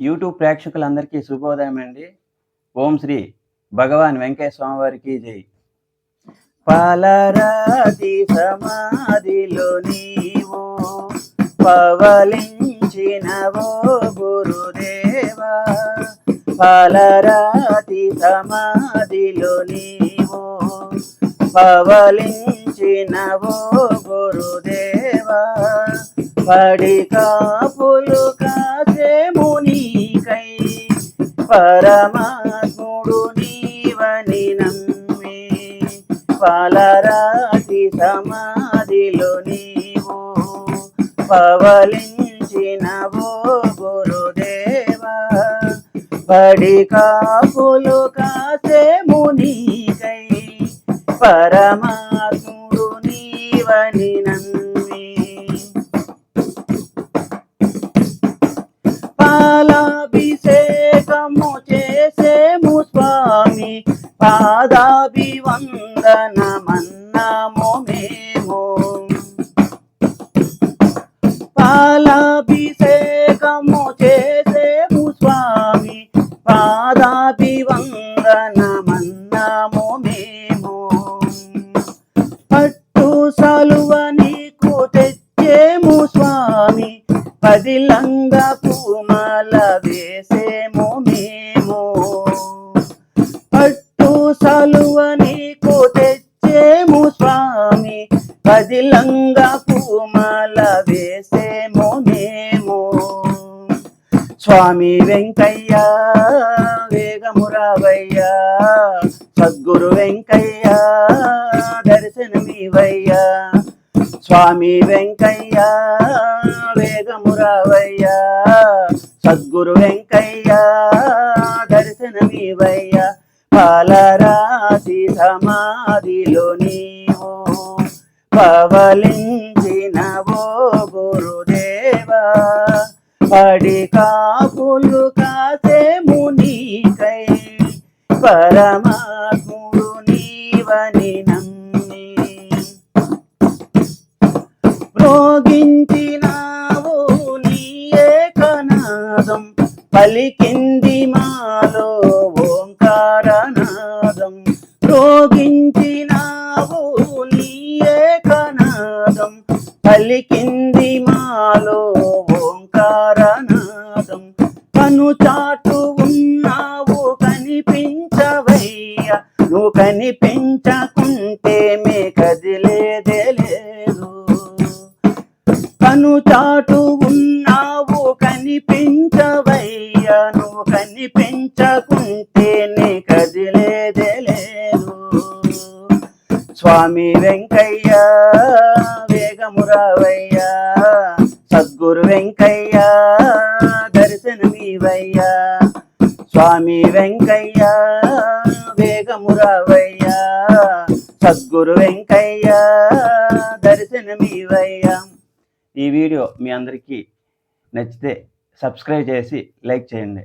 YouTube ప్రేక్షకులందరికీ శుభోదయం అండి. ఓం శ్రీ భగవాన్ వెంకయ్య స్వామివారికి జై. పాలరాతి సమాధిలో నీవు పవలించినవో గురుదేవా. పాలరాతి సమాధిలో నీవు పవలించినవో గురుదేవా. పడి కాపులు పరమాత్ముడు నీవని నమ్మి. పాలరాతి సమాధిలో నీవు పవలించినవో గురుదేవా. పడి కాపులు కాసే మునికై పరమాత్ముడు నీవని నమ్మి. పాలాభిషే పాదాభివందనమన్నాము మేము. పాలాభిషేకము చేసేము స్వామి. పాదాభివందనమన్నాము మేము. పట్టు సలువ నీకు తెచ్చేము స్వామి. పదిలంగ పూమల వేసేము మేము. పదిలంగ పూమాల వేసేమో మేము. స్వామి వెంకయ్య వేగమురావయ్యా సద్గురు వెంకయ్య దర్శనమివయ్యా. స్వామి వెంకయ్య వేగమురావయ్య సద్గురు వెంకయ్య దర్శనమివయ్యా. పాలరాశి సమాధిలోని నీవు పవలించినవో గురుదేవా పడి కాపులు కాసే మునికై పరమాత్ముడు నీవని నమ్మి. రోగించినావు నీ కనాదం పలికింది మాలో ఓంకారనాదం. రోగించి ఏకనాదం పలికింది మాలో ఓంకారనాదం. కను చాటు ఉన్నావు కనిపించవయ్యా. నువ్వు కనిపించకుంటే మే కదిలేదే లేదు. కను చాటు ఉన్నావు కనిపించవయ్యా. నువ్వు కనిపించకుంటే నే కదిలేదే లేదు. స్వామి వెంకయ్య వేగమురావయ్య సద్గురు వెంకయ్య దర్శనమివయ్యా స్వామి వెంకయ్య వేగమురావయ్య సద్గురు వెంకయ్య దర్శనమివయ్యా ఈ వీడియో మీ అందరికీ నచ్చితే సబ్స్క్రైబ్ చేసి లైక్ చేయండి.